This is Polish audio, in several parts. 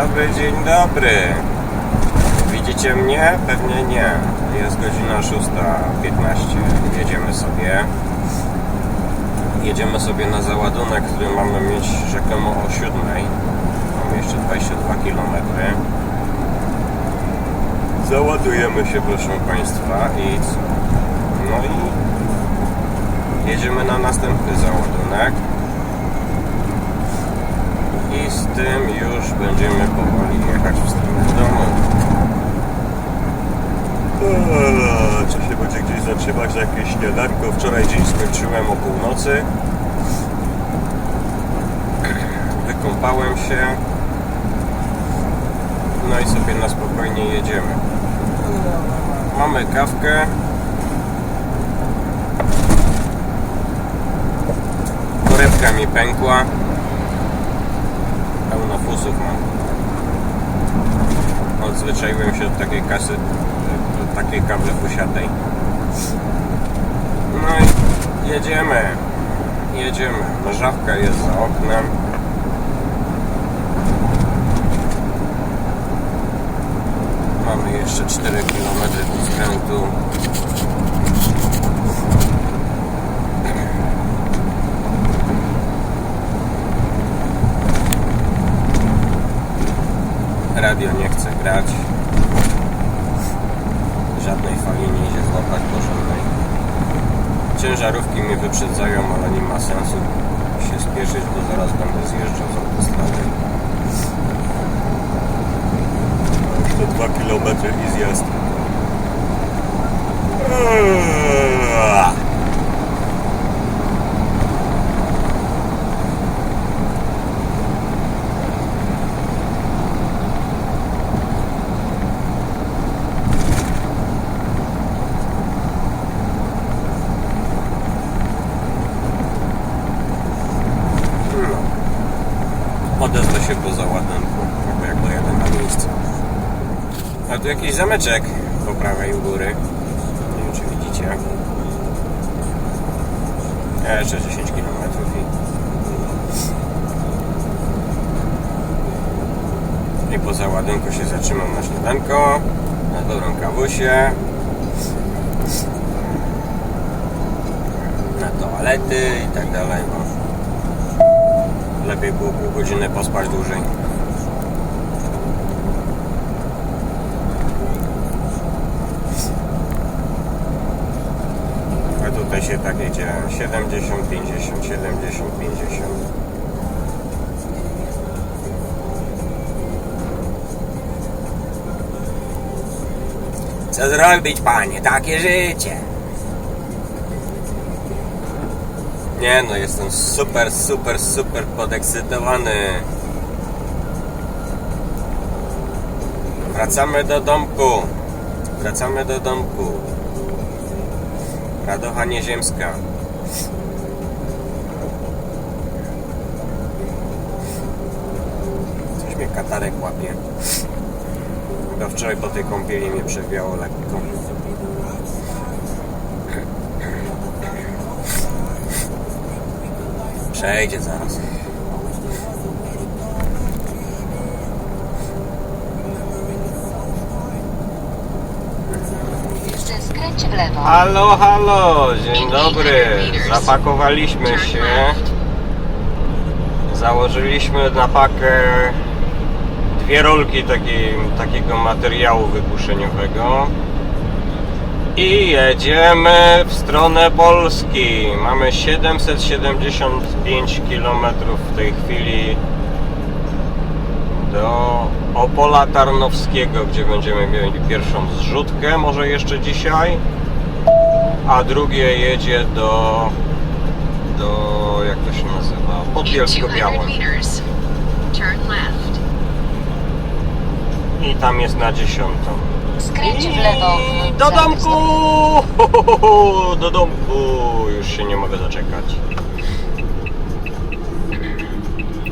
dobry, dzień dobry. Widzicie mnie? Pewnie nie. Jest godzina 6.15. Jedziemy sobie. Jedziemy sobie na załadunek, który mamy mieć rzekomo o 7. Mamy jeszcze 22 km. Załadujemy się, proszę Państwa, i co? No i jedziemy na następny załadunek. I z tym już będziemy powoli jechać w stronę domu. Eee, Czy się będzie gdzieś zatrzymać na jakieś śniadanko? Wczoraj dzień skończyłem o północy. Wykąpałem się. No i sobie na spokojnie jedziemy. Mamy kawkę. Torebka mi pękła. Pełno fusów mam. Odzwyczaiłem się od takiej kasy, od takiej kawy fusiatej. No i jedziemy. Jedziemy. Mrzawka jest za oknem. Mamy jeszcze 4 km do skrętu. Radio nie chce grać. Żadnej fali nie idzie złapać porządnej. Ciężarówki mnie wyprzedzają, ale nie ma sensu się spieszyć, bo zaraz będę zjeżdżał z autostrady. Jeszcze 2 km i zjazd. Eee. No. Odezwę się po załadunku, albo jak dojadę na miejsce. A tu jakiś zameczek po prawej u góry. Nie wiem, czy widzicie. Jeszcze 10 km i... I po załadunku się zatrzymam na śniadanko, na dobrą kawusię, na toalety i tak dalej. Bo lepiej było pół godziny pospać dłużej. A tutaj się tak jedzie 70, 50, 70, 50. Co zrobić, panie? Takie życie. Nie no, jestem super, super, super podekscytowany. Wracamy do domku. Wracamy do domku. Radocha nieziemska. Coś mnie katarek łapie. Chyba wczoraj po tej kąpieli mnie przewiało lekko. Przejdzie zaraz. Lewo. Halo, halo, dzień dobry. Zapakowaliśmy się. Założyliśmy na pakę dwie rolki takiego materiału wypuszczeniowego. I jedziemy w stronę Polski. Mamy 775 km w tej chwili do Opola Tarnowskiego, gdzie będziemy mieli pierwszą zrzutkę, może jeszcze dzisiaj a drugie jedzie do do jak to się nazywa? Pod Bielsko-Białą meters. Turn left. i tam jest na dziesiątą. Skręć w lewo. I do domku! Do domku! Już się nie mogę doczekać.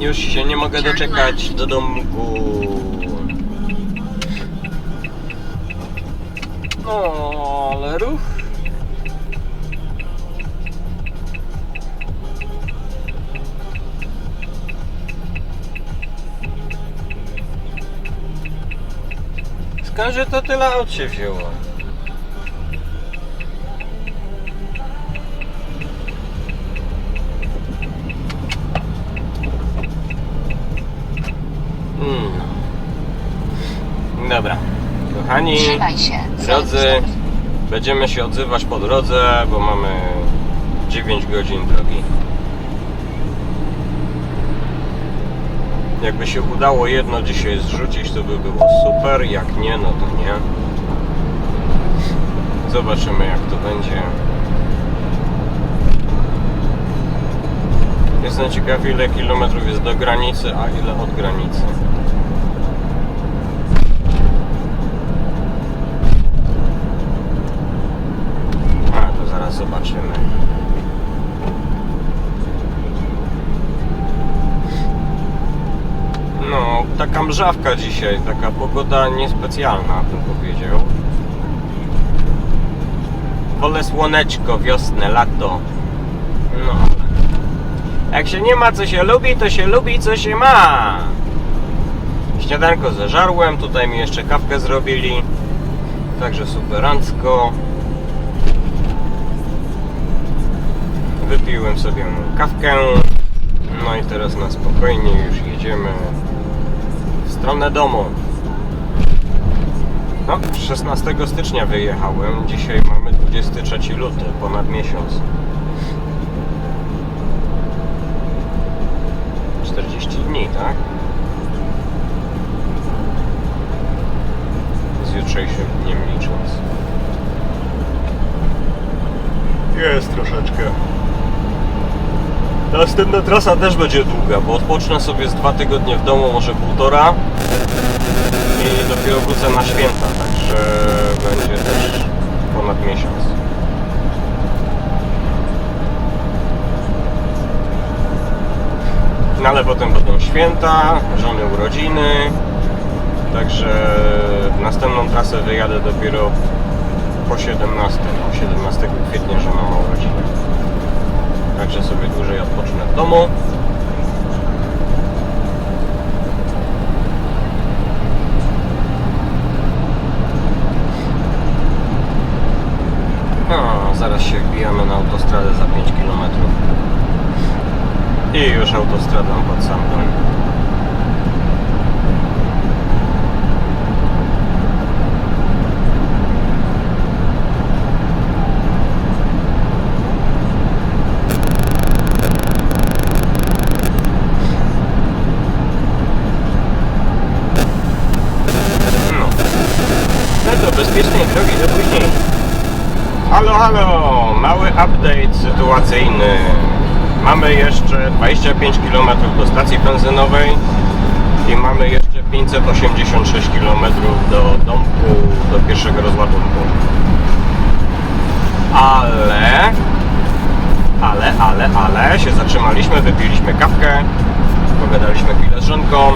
Już się nie mogę doczekać do domku. O ale ruch Skąd że to tyle aut się wzięło? Mm. Dobra. Kochani, Trzymaj się. drodzy, będziemy się odzywać po drodze, bo mamy 9 godzin drogi. Jakby się udało jedno dzisiaj zrzucić, to by było super. Jak nie, no to nie. Zobaczymy, jak to będzie. Jestem ciekaw, ile kilometrów jest do granicy, a ile od granicy. A, to zaraz zobaczymy. Taka mrzawka dzisiaj, taka pogoda niespecjalna, bym powiedział. Wolę słoneczko, wiosnę, lato. No. Jak się nie ma co się lubi, to się lubi co się ma. Śniadanko zeżarłem, tutaj mi jeszcze kawkę zrobili. Także superancko. Wypiłem sobie kawkę. No i teraz na spokojnie już jedziemy stronę domu. No, 16 stycznia wyjechałem. Dzisiaj mamy 23 luty, ponad miesiąc. 40 dni, tak? Z jutrzejszym dniem licząc. Jest troszeczkę. Następna trasa też będzie długa, bo odpocznę sobie z dwa tygodnie w domu, może półtora i dopiero wrócę na święta, także będzie też ponad miesiąc. No ale potem będą święta, żony urodziny, także następną trasę wyjadę dopiero po 17, o 17 kwietnia żona ma urodziny. Także sobie dłużej odpocznę w domu. No, zaraz się wbijamy na autostradę za 5 km. I już autostradą pod sam dom. No. No to bezpiecznej drogi do później. Halo, halo! Mały update sytuacyjny. Mamy jeszcze 25 km do stacji benzynowej i mamy jeszcze 586 km do domku, do pierwszego rozładunku. Ale, ale, ale, ale się zatrzymaliśmy, wypiliśmy kawkę, pogadaliśmy chwilę z żonką.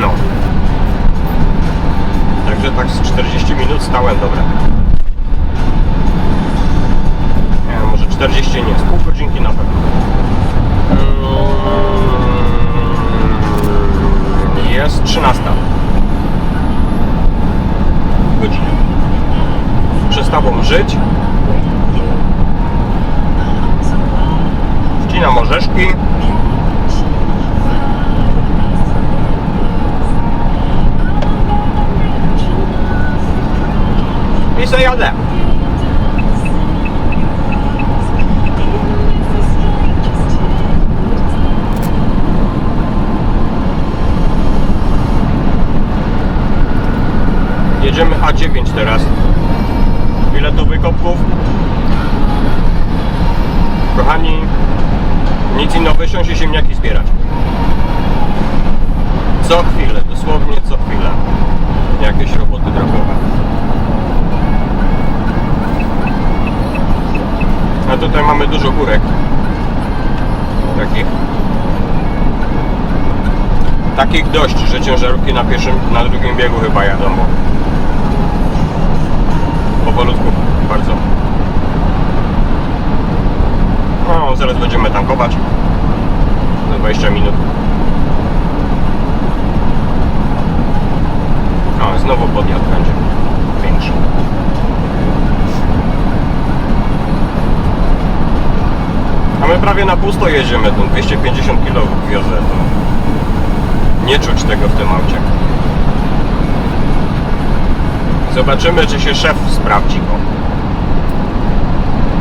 No. Także tak z 40 minut stałem, dobra. Jedziemy A9 teraz. Ile tu wykopków? Kochani, nic innego wysiąść i ziemniaki zbierać. Co chwilę, dosłownie co chwilę. Jakieś roboty drogowe. A tutaj mamy dużo górek. Takich. Takich dość, że ciężarówki na pierwszym, na drugim biegu chyba jadą. Bo powolutku bardzo. No, zaraz będziemy tankować. Za 20 minut. O, znowu podjazd będzie większy. A my prawie na pusto jedziemy, ten 250 kg wiozę, nie czuć tego w tym aucie. Zobaczymy, czy się szef sprawdzi go.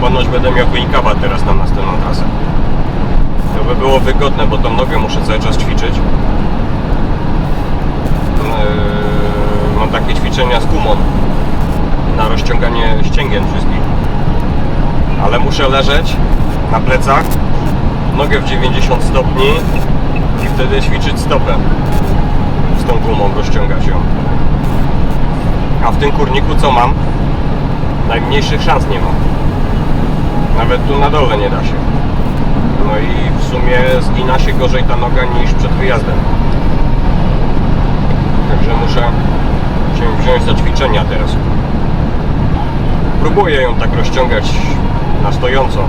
Ponoć będę miał wyjkawa teraz na następną trasę. To by było wygodne, bo tą nogę muszę cały czas ćwiczyć. Yy, mam takie ćwiczenia z gumą na rozciąganie ścięgien wszystkich. Ale muszę leżeć na plecach, nogę w 90 stopni i wtedy ćwiczyć stopę. Z tą gumą rozciągać ją. A w tym kurniku co mam? Najmniejszych szans nie mam. Nawet tu na dole nie da się. No i w sumie zgina się gorzej ta noga niż przed wyjazdem. Także muszę się wziąć za ćwiczenia teraz. Próbuję ją tak rozciągać na stojąco.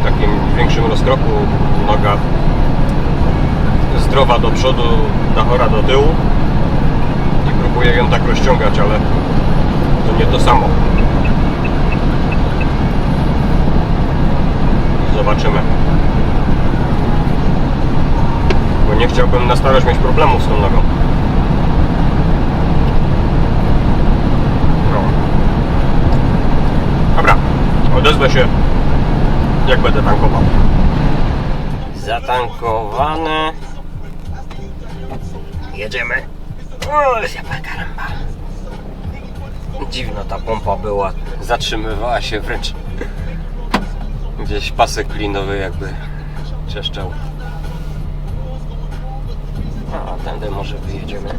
W takim większym rozkroku noga zdrowa do przodu, dachora do tyłu. Próbuję ją tak rozciągać, ale to nie to samo. Zobaczymy. Bo nie chciałbym na starość mieć problemów z tą nogą. No. Dobra, odezwę się jak będę tankował. Zatankowane. Jedziemy. O, japa karamba. Dziwna ta pompa była. Zatrzymywała się wręcz. Gdzieś pasek klinowy jakby trzeszczał. A, tędy może wyjedziemy.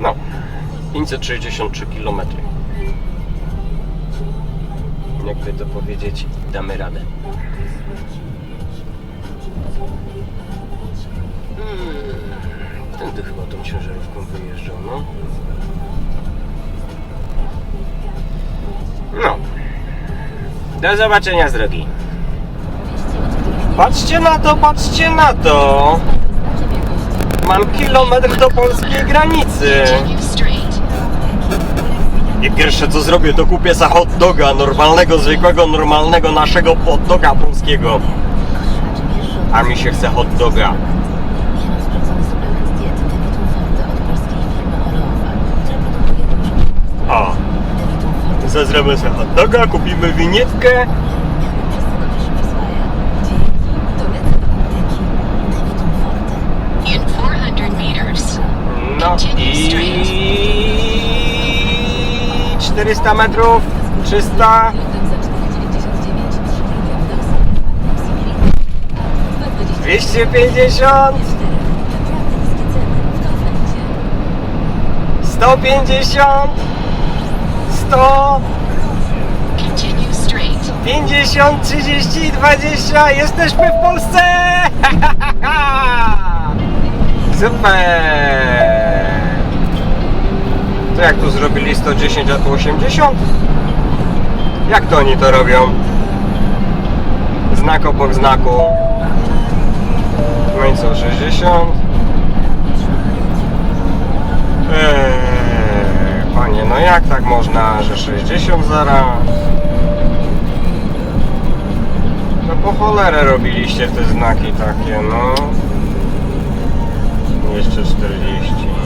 No, 563 km. Jakby to powiedzieć, damy radę. Hmm, Tędy chyba tą ciężarówką wyjeżdżał, no. No. Do zobaczenia z drogi. Patrzcie na to, patrzcie na to. Mam kilometr do polskiej granicy. I pierwsze co zrobię to kupię za hot doga, normalnego, zwykłego, normalnego naszego hot doga polskiego. A mi się chce hot doga. O. Co zrobię sobie hot doga, kupimy winietkę. In 400 meters. No i 400 metrów, 300. 250 150 100 Continue straight. 50 30 20 Jesteśmy w Polsce! Super! To jak tu zrobili 110, a tu 80? Jak to oni to robią? Znak obok znaku. No i co, 60? Eee, panie, no jak tak można, że 60 zaraz? No po cholerę robiliście te znaki takie, no. Jeszcze 40.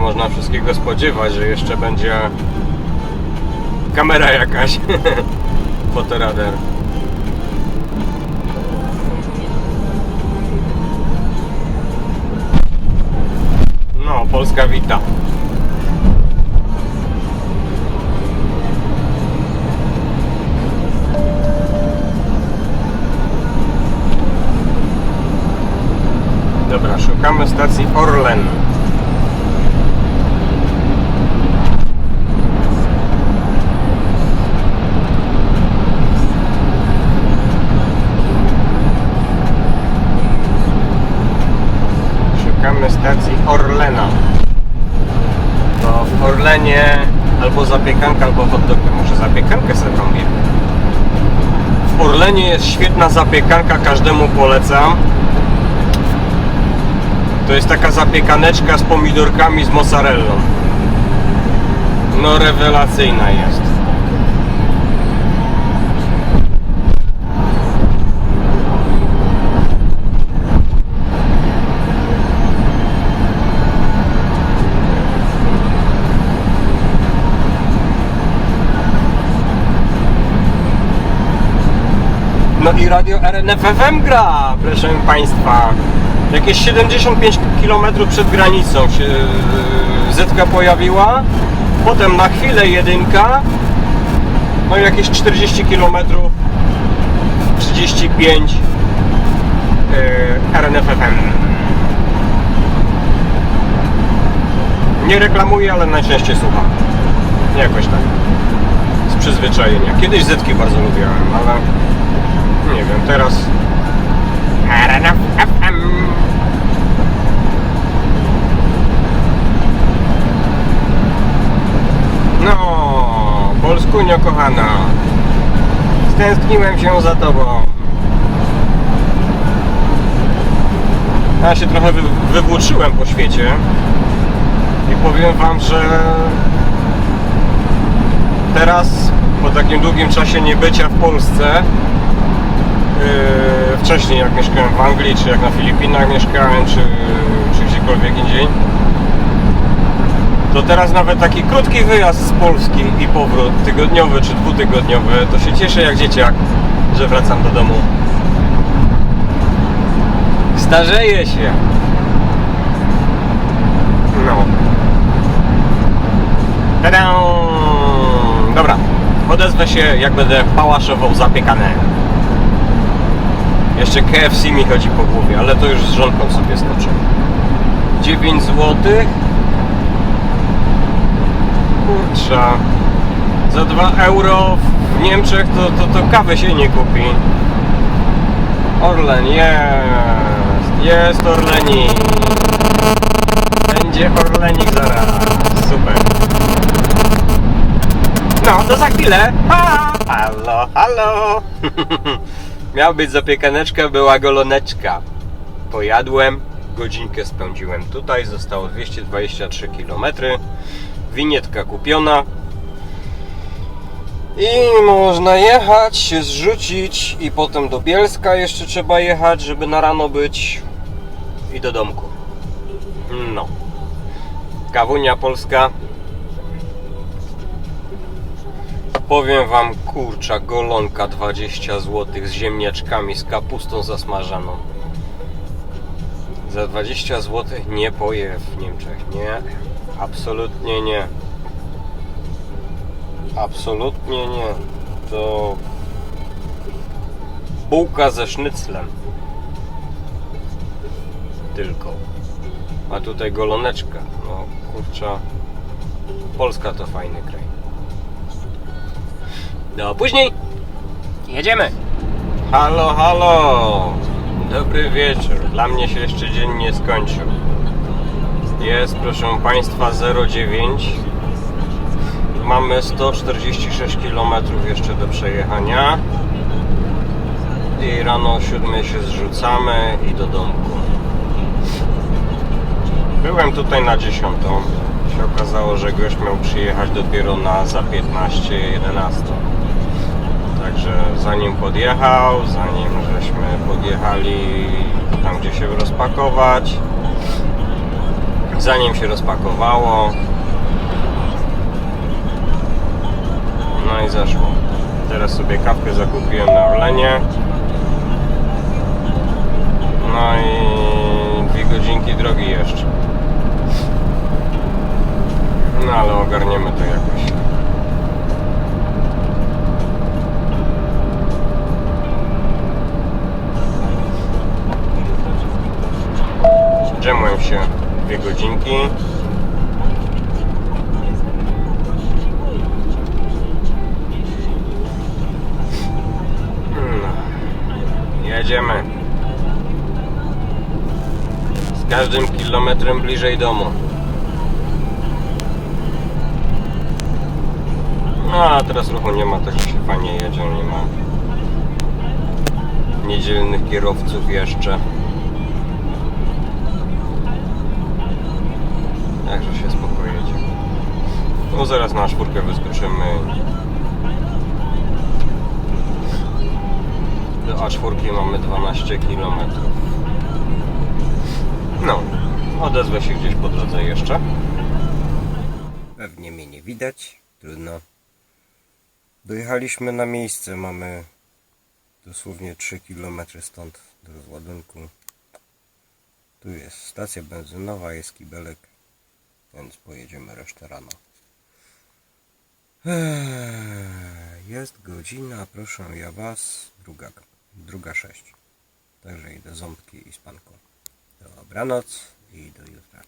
można wszystkiego spodziewać, że jeszcze będzie kamera jakaś. Fotoradar. No, Polska wita. Dobra, szukamy stacji Orlen. Orlena. To w Orlenie albo zapiekanka, albo hot dog. Może zapiekankę sobie robię. W Orlenie jest świetna zapiekanka, każdemu polecam. To jest taka zapiekaneczka z pomidorkami z mozzarellą. No rewelacyjna jest. No i radio RNFFM gra, proszę Państwa. Jakieś 75 km przed granicą się yy, Zetka pojawiła. Potem na chwilę jedynka. No i jakieś 40 km 35 yy, RNFFM. Nie reklamuję, ale najczęściej słucham. Jakoś tak. Z przyzwyczajenia. Kiedyś Zetki bardzo lubiłem, ale nie wiem, teraz. No, Polskunio kochana. Stęskniłem się za tobą. Ja się trochę wy, wywłóczyłem po świecie i powiem wam, że teraz po takim długim czasie niebycia w Polsce wcześniej jak mieszkałem w Anglii, czy jak na Filipinach mieszkałem, czy, czy gdziekolwiek indziej to teraz nawet taki krótki wyjazd z Polski i powrót tygodniowy czy dwutygodniowy to się cieszę jak dzieciak, że wracam do domu. Starzeję się. No! Dobra, odezwę się jak będę pałaszował zapiekane jeszcze KFC mi chodzi po głowie, ale to już z żonką sobie skoczę. 9 zł. Kurczę. Za 2 euro w Niemczech to, to, to kawy się nie kupi. Orlen, jest. Jest Orlenik. Będzie Orlenik zaraz. Super. No, to za chwilę. Pa! Halo, halo. Miała być zapiekaneczka, była goloneczka. Pojadłem, godzinkę spędziłem tutaj, zostało 223 km. Winietka kupiona. I można jechać, się zrzucić i potem do Bielska jeszcze trzeba jechać, żeby na rano być i do domku. No. Kawunia polska. Powiem wam, kurcza golonka 20 zł z ziemniaczkami, z kapustą zasmażaną. Za 20 zł nie poje w Niemczech. Nie, absolutnie nie. Absolutnie nie. To bułka ze sznyclem. Tylko. A tutaj goloneczka. No kurcza. Polska to fajny kraj. Do później. Jedziemy. Halo, halo. Dobry wieczór. Dla mnie się jeszcze dzień nie skończył. Jest, proszę Państwa, 09. Mamy 146 km jeszcze do przejechania. I rano o 7 się zrzucamy i do domku. Byłem tutaj na 10. Się okazało, że gość miał przyjechać dopiero na za 15, 11. Także zanim podjechał, zanim żeśmy podjechali tam gdzie się rozpakować, zanim się rozpakowało, no i zeszło. Teraz sobie kawkę zakupiłem na Orlenie. No i dwie godzinki drogi jeszcze. No ale ogarniemy to jakoś. Dżemują się dwie godzinki. Hmm. Jedziemy. Z każdym kilometrem bliżej domu. No a teraz ruchu nie ma, tak się fajnie jedzie, nie ma niedzielnych kierowców jeszcze. No zaraz na czwórkę wyskoczymy. Do A4 mamy 12 km. No, odezwę się gdzieś po drodze jeszcze. Pewnie mnie nie widać, trudno. Dojechaliśmy na miejsce, mamy dosłownie 3 km stąd do rozładunku. Tu jest stacja benzynowa, jest kibelek, więc pojedziemy resztę rano. Eee, Jest godzina, proszę ja was, druga, druga sześć. Także idę ząbki i spanką. Dobranoc i do jutra.